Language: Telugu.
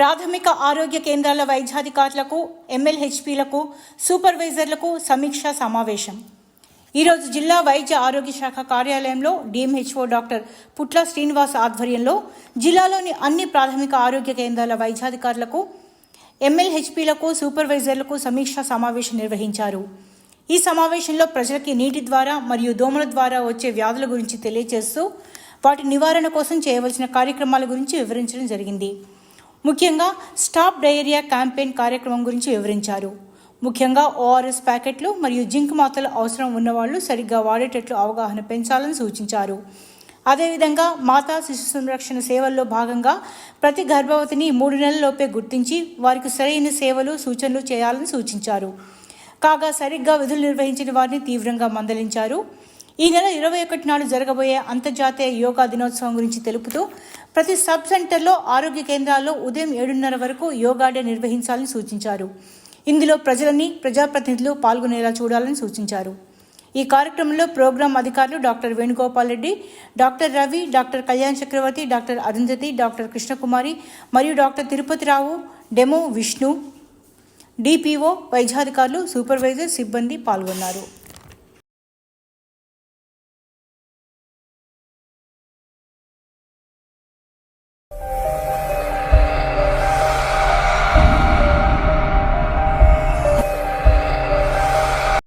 ప్రాథమిక ఆరోగ్య కేంద్రాల వైద్యాధికారులకు ఎమ్మెల్హెచ్పీలకు సూపర్వైజర్లకు సమీక్షా సమావేశం. ఈరోజు జిల్లా వైద్య ఆరోగ్య శాఖ కార్యాలయంలో డిఎంహెచ్ఓ డాక్టర్ పుట్ల శ్రీనివాస్ ఆధ్వర్యంలో జిల్లాలోని అన్ని ప్రాథమిక ఆరోగ్య కేంద్రాల వైద్యాధికారులకు ఎమ్మెల్హెచ్పీలకు సూపర్వైజర్లకు సమీక్షా సమావేశం నిర్వహించారు. ఈ సమావేశంలో ప్రజలకి నీటి ద్వారా మరియు దోమల ద్వారా వచ్చే వ్యాధుల గురించి తెలియజేస్తూ వాటి నివారణ కోసం చేయవలసిన కార్యక్రమాల గురించి వివరించడం జరిగింది. ముఖ్యంగా స్టాప్ డయేరియా క్యాంపెయిన్ కార్యక్రమం గురించి వివరించారు. ముఖ్యంగా ఓఆర్ఎస్ ప్యాకెట్లు మరియు జింక్ మాత్రలు అవసరం ఉన్నవాళ్ళు సరిగ్గా వాడేటట్లు అవగాహన పెంచాలని సూచించారు. అదేవిధంగా మాతా శిశు సంరక్షణ సేవల్లో భాగంగా ప్రతి గర్భవతిని మూడు నెలలలోపే గుర్తించి వారికి సరైన సేవలు సూచనలు చేయాలని సూచించారు. కాగా సరిగ్గా విధులు నిర్వహించిన వారిని తీవ్రంగా మందలించారు. ఈ నెల ఇరవై ఒకటి నాడు జరగబోయే అంతర్జాతీయ యోగా దినోత్సవం గురించి తెలుపుతూ ప్రతి సబ్ సెంటర్లో ఆరోగ్య కేంద్రాల్లో ఉదయం ఏడున్నర వరకు యోగా డే నిర్వహించాలని సూచించారు. ఇందులో ప్రజలని ప్రజాప్రతినిధులు పాల్గొనేలా చూడాలని సూచించారు. ఈ కార్యక్రమంలో ప్రోగ్రాం అధికారులు doctor Venugopal Reddy doctor Ravi doctor Kalyan Chakravarthi doctor Arundhati doctor Krishnakumari మరియు doctor Tirupatirao DEMO Vishnu DPO వైద్యాధికారులు supervisor సిబ్బంది పాల్గొన్నారు.